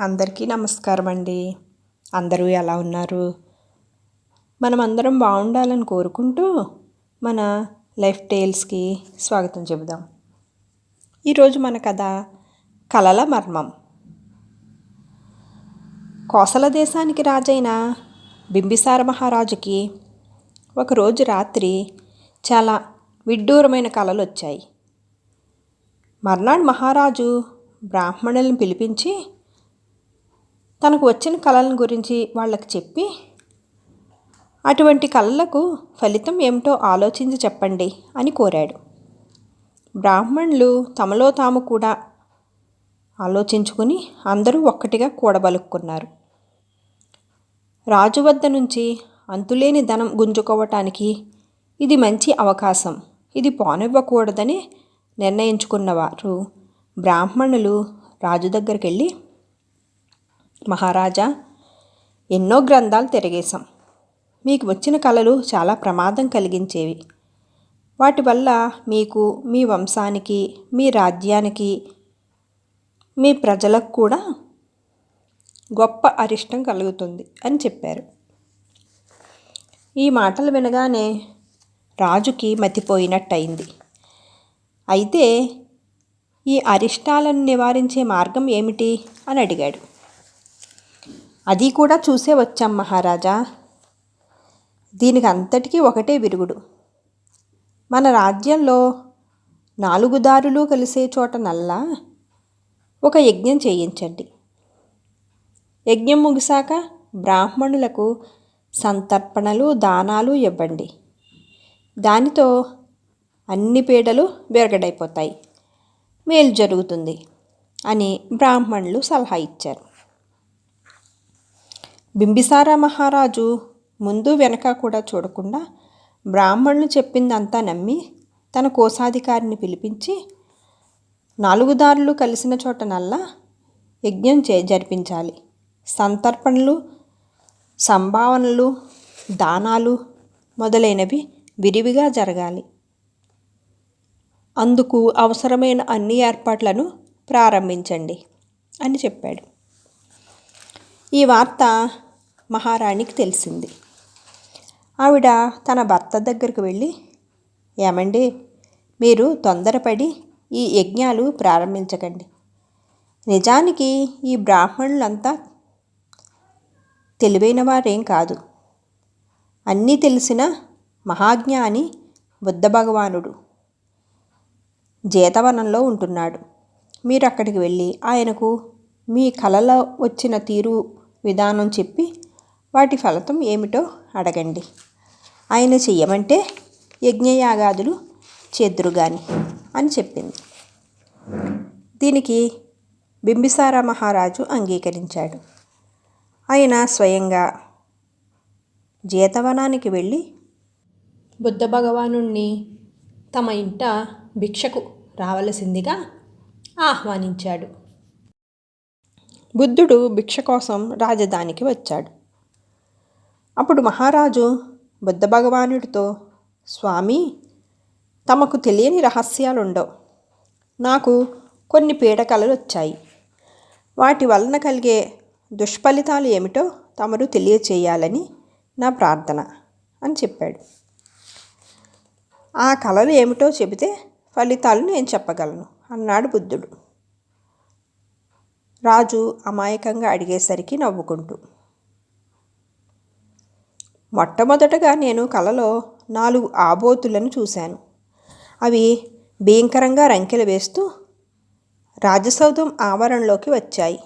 అందరికీ నమస్కారం అండి అందరూ ఎలా ఉన్నారు? మనం అందరం బాగుండాలని కోరుకుంటూ మన లైఫ్ టేల్స్కి స్వాగతం చెబుదాం. ఈరోజు మన కథ కలల మర్మం. కోసల దేశానికి రాజైన బింబిసార మహారాజుకి ఒకరోజు రాత్రి చాలా విడ్డూరమైన కలలు వచ్చాయి. మర్నాడు మహారాజు బ్రాహ్మణులను పిలిపించి తనకు వచ్చిన కళలను గురించి వాళ్ళకి చెప్పి అటువంటి కళలకు ఫలితం ఏమిటో ఆలోచించి చెప్పండి అని కోరాడు. బ్రాహ్మణులు తమలో తాము కూడా ఆలోచించుకుని అందరూ ఒక్కటిగా కూడబలుక్కున్నారు. రాజు వద్ద నుంచి అంతులేని ధనం గుంజుకోవటానికి ఇది మంచి అవకాశం. ఇది పోనివ్వకూడదని నిర్ణయించుకున్నవారు బ్రాహ్మణులు రాజు దగ్గరికి వెళ్ళి మహారాజా ఎన్నో గ్రంథాలు తిరిగేశాం. మీకు వచ్చిన కళలు చాలా ప్రమాదం కలిగించేవి. వాటి వల్ల మీకు మీ వంశానికి మీ రాజ్యానికి మీ ప్రజలకు కూడా గొప్ప అరిష్టం కలుగుతుంది అని చెప్పారు. ఈ మాటలు వినగానే రాజుకి మతిపోయినట్టయింది. అయితే ఈ అరిష్టాలను నివారించే మార్గం ఏమిటి? అని అడిగాడు. అది కూడా చూసే వచ్చాం మహారాజా. దీనికి అంతటికీ ఒకటే విరుగుడు. మన రాజ్యంలో నాలుగు దారులు కలిసే చోట నల్లా ఒక యజ్ఞం చేయించండి. యజ్ఞం ముగిశాక బ్రాహ్మణులకు సంతర్పణలు దానాలు ఇవ్వండి. దానితో అన్ని పీడలు విరగడైపోతాయి. మేలు జరుగుతుంది అని బ్రాహ్మణులు సలహా ఇచ్చారు. బింబిసార మహారాజు ముందు వెనక కూడా చూడకుండా బ్రాహ్మణులు చెప్పిందంతా నమ్మి తన కోశాధికారిని పిలిపించి నాలుగు దారులు కలిసిన చోట నల్లా యజ్ఞం చే జరిపించాలి. సంతర్పణలు సంభావనలు దానాలు మొదలైనవి విరివిగా జరగాలి. అందుకు అవసరమైన అన్ని ఏర్పాట్లను ప్రారంభించండి అని చెప్పాడు. ఈ వార్త మహారాణికి తెలిసింది. ఆవిడ తన భర్త దగ్గరికి వెళ్ళి ఏమండి మీరు తొందరపడి ఈ యజ్ఞాలు ప్రారంభించకండి. నిజానికి ఈ బ్రాహ్మణులంతా తెలివైన వారేం కాదు. అన్నీ తెలిసిన మహాజ్ఞాని బుద్ధ భగవానుడు జీతవనంలో ఉంటున్నాడు. మీరు అక్కడికి వెళ్ళి ఆయనకు మీ కలలో వచ్చిన తీరు విధానం చెప్పి వాటి ఫలితం ఏమిటో అడగండి. ఆయన చెయ్యమంటే యజ్ఞయాగాదులు చేద్దురుగాని అని చెప్పింది. దీనికి బింబిసార మహారాజు అంగీకరించాడు. ఆయన స్వయంగా జీతవనానికి వెళ్ళి బుద్ధ భగవాను తమ ఇంట భిక్షకు రావలసిందిగా ఆహ్వానించాడు. బుద్ధుడు భిక్ష కోసం రాజధానికి వచ్చాడు. అప్పుడు మహారాజు బుద్ధ భగవానుడితో స్వామి తమకు తెలియని రహస్యాలుండవు. నాకు కొన్ని పీడకలలు వచ్చాయి. వాటి వలన కలిగే దుష్ఫలితాలు ఏమిటో తమరు తెలియచేయాలని నా ప్రార్థన అని చెప్పాడు. ఆ కళలు ఏమిటో చెబితే ఫలితాలు నేను చెప్పగలను అన్నాడు బుద్ధుడు. రాజు అమాయకంగా అడిగేసరికి నవ్వుకుంటూ మొట్టమొదటగా నేను కలలో నాలుగు ఆబోతులను చూశాను. అవి భయంకరంగా రంకెలు వేస్తూ రాజసౌధం ఆవరణలోకి వచ్చాయి.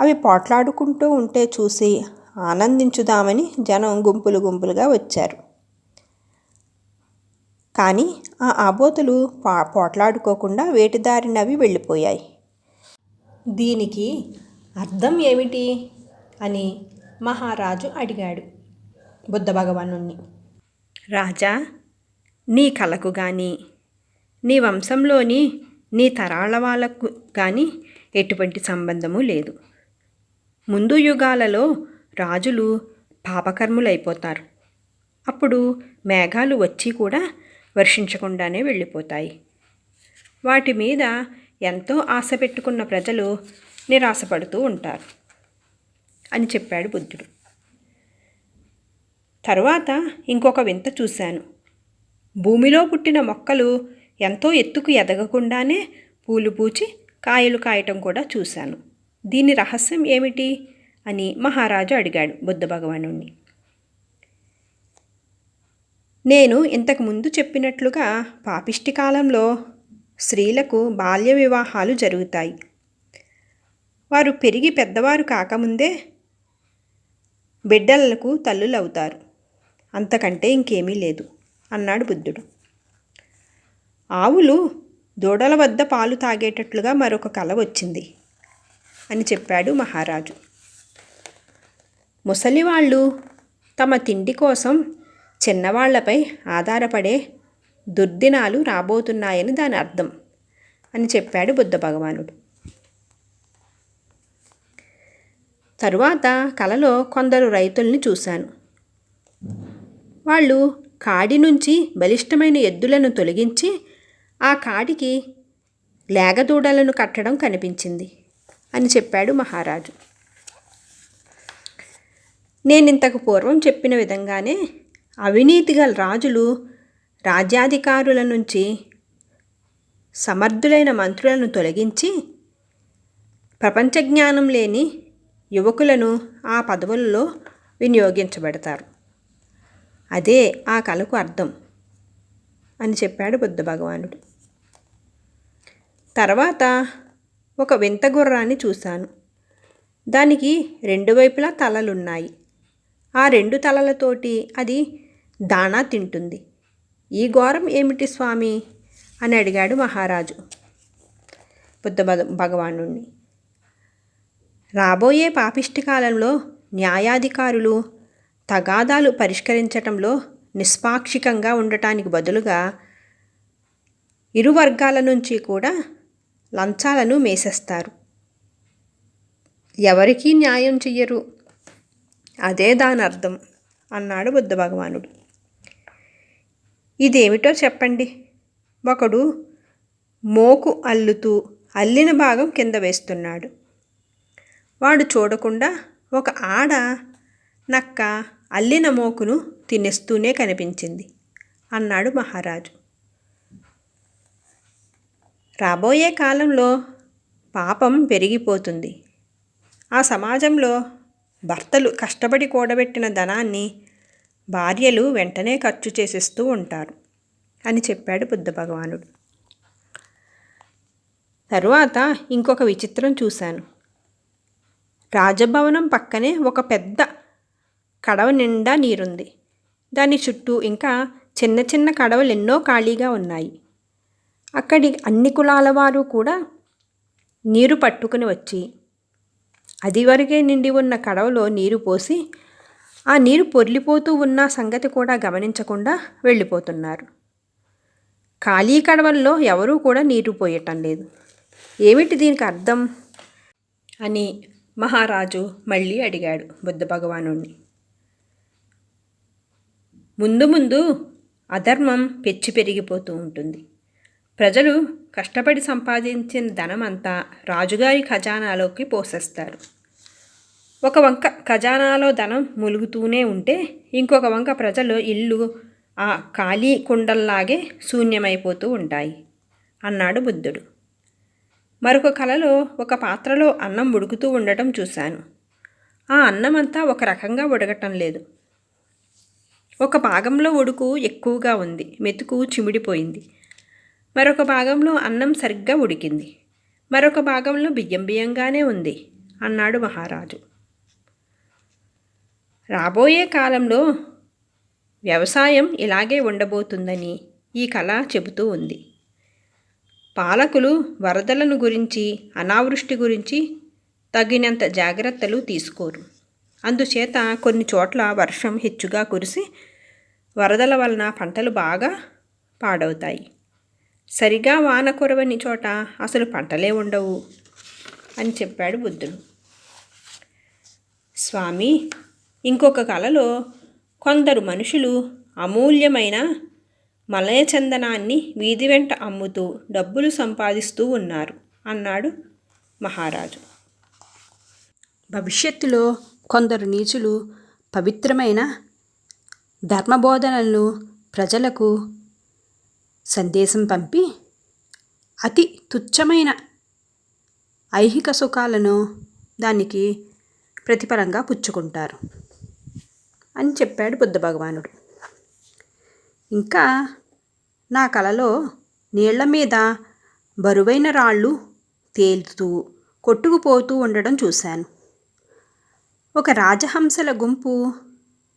అవి పోట్లాడుకుంటూ ఉంటే చూసి ఆనందించుదామని జనం గుంపులు గుంపులుగా వచ్చారు. కానీ ఆ ఆబోతులు పా పోట్లాడుకోకుండా వేటిదారినవి వెళ్ళిపోయాయి. దీనికి అర్థం ఏమిటి? అని మహారాజు అడిగాడు బుద్ధ భగవాను రాజా నీ కళకు కానీ నీ వంశంలోని నీ తరాల వాళ్ళకు కానీ ఎటువంటి సంబంధము లేదు. ముందు యుగాలలో రాజులు పాపకర్ములైపోతారు. అప్పుడు మేఘాలు వచ్చి కూడా వర్షించకుండానే వెళ్ళిపోతాయి. వాటి మీద ఎంతో ఆశ పెట్టుకున్న ప్రజలు నిరాశపడుతూ ఉంటారు అని చెప్పాడు బుద్ధుడు. తరువాత ఇంకొక వింత చూశాను. భూమిలో పుట్టిన మొక్కలు ఎంతో ఎత్తుకు ఎదగకుండానే పూలు పూచి కాయలు కాయటం కూడా చూశాను. దీని రహస్యం ఏమిటి? అని మహారాజు అడిగాడు బుద్ధ భగవాను నేను ఇంతకు ముందు చెప్పినట్లుగా పాపిష్టి కాలంలో స్త్రీలకు బాల్య వివాహాలు జరుగుతాయి. వారు పెరిగి పెద్దవారు కాకముందే బిడ్డలకు తల్లులవుతారు. అంతకంటే ఇంకేమీ లేదు అన్నాడు బుద్ధుడు. ఆవులు దూడల వద్ద పాలు తాగేటట్లుగా మరొక కల వచ్చింది అని చెప్పాడు మహారాజు. ముసలివాళ్ళు తమ తిండి కోసం చిన్నవాళ్ళపై ఆధారపడే దుర్దినాలు రాబోతున్నాయని దాని అర్థం అని చెప్పాడు బుద్ధ భగవానుడు. తరువాత కలలో కొందరు రైతుల్ని చూశాను. వాళ్ళు కాడి నుంచి బలిష్టమైన ఎద్దులను తొలగించి ఆ కాడికి లేగదూడలను కట్టడం కనిపించింది అని చెప్పాడు మహారాజు. నేను ఇంతకు పూర్వం చెప్పిన విధంగానే అవినీతి గల రాజులు రాజ్యాధికారుల నుంచి సమర్థులైన మంత్రులను తొలగించి ప్రపంచ జ్ఞానం లేని యువకులను ఆ పదవుల్లో వినియోగించబడతారు. అదే ఆ కళకు అర్థం అని చెప్పాడు బుద్ధ భగవానుడు. తర్వాత ఒక వింత గుర్రాన్ని చూశాను. దానికి రెండు వైపులా తలలున్నాయి. ఆ రెండు తలలతోటి అది దాణా తింటుంది. ఈ ఘోరం ఏమిటి స్వామి? అని అడిగాడు మహారాజు. బుద్ధ భగవాను రాబోయే పాపిష్టి కాలంలో న్యాయాధికారులు తగాదాలు పరిష్కరించటంలో నిష్పాక్షికంగా ఉండటానికి బదులుగా ఇరు వర్గాల నుంచి కూడా లంచాలను మేసేస్తారు. ఎవరికీ న్యాయం చెయ్యరు. అదే దాని అర్థం అన్నాడు బుద్ధ భగవానుడు. ఇదేమిటో చెప్పండి. ఒకడు మోకు అల్లుతూ అల్లిన భాగం కింద వేస్తున్నాడు. వాడు చూడకుండా ఒక ఆడ నక్క అల్లిన మోకును తినేస్తూనే కనిపించింది అన్నాడు మహారాజు. రాబోయే కాలంలో పాపం పెరిగిపోతుంది. ఆ సమాజంలో భర్తలు కష్టపడి కూడబెట్టిన ధనాన్ని భార్యలు వెంటనే ఖర్చు చేసేస్తూ ఉంటారు అని చెప్పాడు బుద్ధ భగవానుడు. తరువాత ఇంకొక విచిత్రం చూశాను. రాజభవనం పక్కనే ఒక పెద్ద కడవ నిండా నీరుంది. దాని చుట్టూ ఇంకా చిన్న చిన్న కడవలు ఎన్నో ఖాళీగా ఉన్నాయి. అక్కడి అన్ని కులాల వారు కూడా నీరు పట్టుకుని వచ్చి అది వరకే నిండి ఉన్న కడవలో నీరు పోసి ఆ నీరు పొర్లిపోతూ ఉన్న సంగతి కూడా గమనించకుండా వెళ్ళిపోతున్నారు. ఖాళీ కడవల్లో ఎవరూ కూడా నీరు పోయటం లేదు. ఏమిటి దీనికి అర్థం? అని మహారాజు మళ్ళీ అడిగాడు బుద్ధ భగవాను ముందు ముందు అధర్మం పెచ్చి పెరిగిపోతూ ఉంటుంది. ప్రజలు కష్టపడి సంపాదించిన ధనమంతా రాజుగారి ఖజానాలోకి పోసేస్తారు. ఒక వంక ఖజానాలో ధనం ములుగుతూనే ఉంటే ఇంకొక వంక ప్రజలు ఇల్లు ఆ ఖాళీ కుండల్లాగే శూన్యమైపోతూ ఉంటాయి అన్నాడు బుద్ధుడు. మరొక కలలో ఒక పాత్రలో అన్నం ఉడుకుతూ ఉండటం చూశాను. ఆ అన్నం అంతా ఒక రకంగా ఉడకటం లేదు. ఒక భాగంలో ఉడుకు ఎక్కువగా ఉంది మెతుకు చిమిడిపోయింది. మరొక భాగంలో అన్నం సరిగ్గా ఉడికింది. మరొక భాగంలో బియ్యం బియ్యంగానే ఉంది అన్నాడు మహారాజు. రాబోయే కాలంలో వ్యవసాయం ఇలాగే ఉండబోతుందని ఈ కళ చెబుతూ ఉంది. పాలకులు వరదలను గురించి అనావృష్టి గురించి తగినంత జాగ్రత్తలు తీసుకోరు. అందుచేత కొన్ని చోట్ల వర్షం హెచ్చుగా కురిసి వరదల వలన పంటలు బాగా పాడవుతాయి. సరిగా వాన కురవని చోట అసలు పంటలే ఉండవు అని చెప్పాడు బుద్ధుడు. స్వామి ఇంకొక కళలో కొందరు మనుషులు అమూల్యమైన మలయచందనాన్ని వీధి వెంట అమ్ముతూ డబ్బులు సంపాదిస్తూ ఉన్నారు అన్నాడు మహారాజు. భవిష్యత్తులో కొందరు నీచులు పవిత్రమైన ధర్మబోధనలను ప్రజలకు సందేశం పంపి అతి తుచ్చమైన ఐహిక సుఖాలను దానికి ప్రతిఫలంగా పుచ్చుకుంటారు. అని చెప్పాడు బుద్ధ భగవానుడు. ఇంకా నా కలలో నీళ్ళ మీద బరువైన రాళ్ళు తేలుతూ కొట్టుకుపోతూ ఉండడం చూశాను. ఒక రాజహంసల గుంపు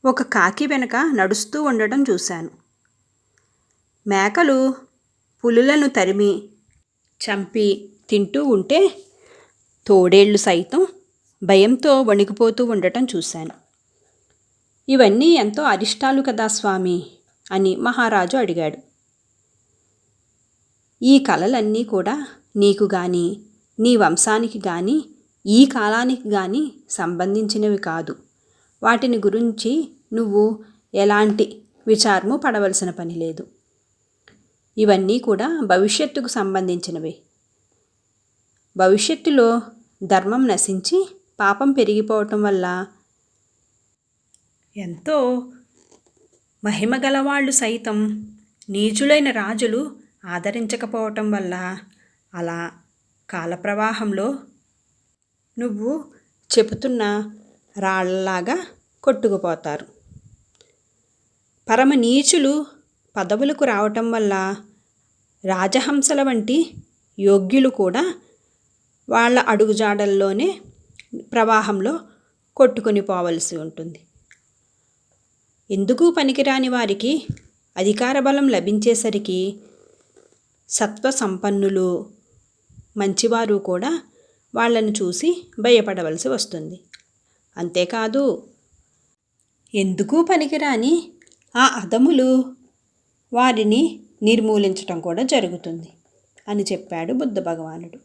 ఒక కాకి వెనక నడుస్తూ ఉండడం చూశాను. మేకలు పులులను తరిమి చంపి తింటూ ఉంటే తోడేళ్ళు సైతం భయంతో వణికిపోతూ ఉండటం చూశాను. ఇవన్నీ ఎంతో అరిష్టాలు కదా స్వామి? అని మహారాజు అడిగాడు. ఈ కళలన్నీ కూడా నీకు కానీ నీ వంశానికి కానీ ఈ కాలానికి కానీ సంబంధించినవి కాదు. వాటిని గురించి నువ్వు ఎలాంటి విచారము పడవలసిన పని లేదు. ఇవన్నీ కూడా భవిష్యత్తుకు సంబంధించినవి. భవిష్యత్తులో ధర్మం నశించి పాపం పెరిగిపోవటం వల్ల ఎంతో మహిమగలవాళ్ళు సైతం నీచులైన రాజులు ఆదరించకపోవటం వల్ల అలా కాలప్రవాహంలో నువ్వు చెబుతున్న రాళ్ళలాగా కొట్టుకుపోతారు. పరమ నీచులు పదవులకు రావటం వల్ల రాజహంసల వంటి యోగ్యులు కూడా వాళ్ళ అడుగుజాడల్లోనే ప్రవాహంలో కొట్టుకొని పోవలసి ఉంటుంది. ఎందుకు పనికిరాని వారికి అధికార బలం లభించేసరికి సత్వ సంపన్నులు మంచివారు కూడా వాళ్ళను చూసి భయపడవలసి వస్తుంది. అంతేకాదు ఎందుకు పనికిరాని ఆ అదములు వారిని నిర్మూలించటం కూడా జరుగుతుంది అని చెప్పాడు బుద్ధ భగవానుడు.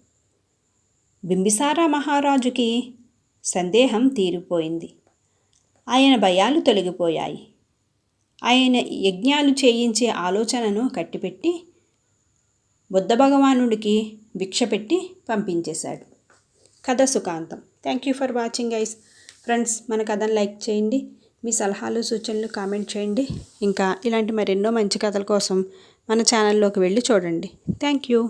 బింబిసారా మహారాజుకి సందేహం తీరిపోయింది. ఆయన భయాలు తొలగిపోయాయి. ఆయన యజ్ఞాలు చేయించే ఆలోచనను కట్టిపెట్టి బుద్ధ భగవానుడికి భిక్ష పెట్టి పంపించేశాడు. కథ సుఖాంతం. Thank you for watching guys friends మన కథను లైక్ చేయండి. మీ సలహాలు సూచనలు కామెంట్ చేయండి. ఇంకా ఇలాంటి మరెన్నో మంచి కథల కోసం మన ఛానల్లోకి వెళ్ళి చూడండి. Thank you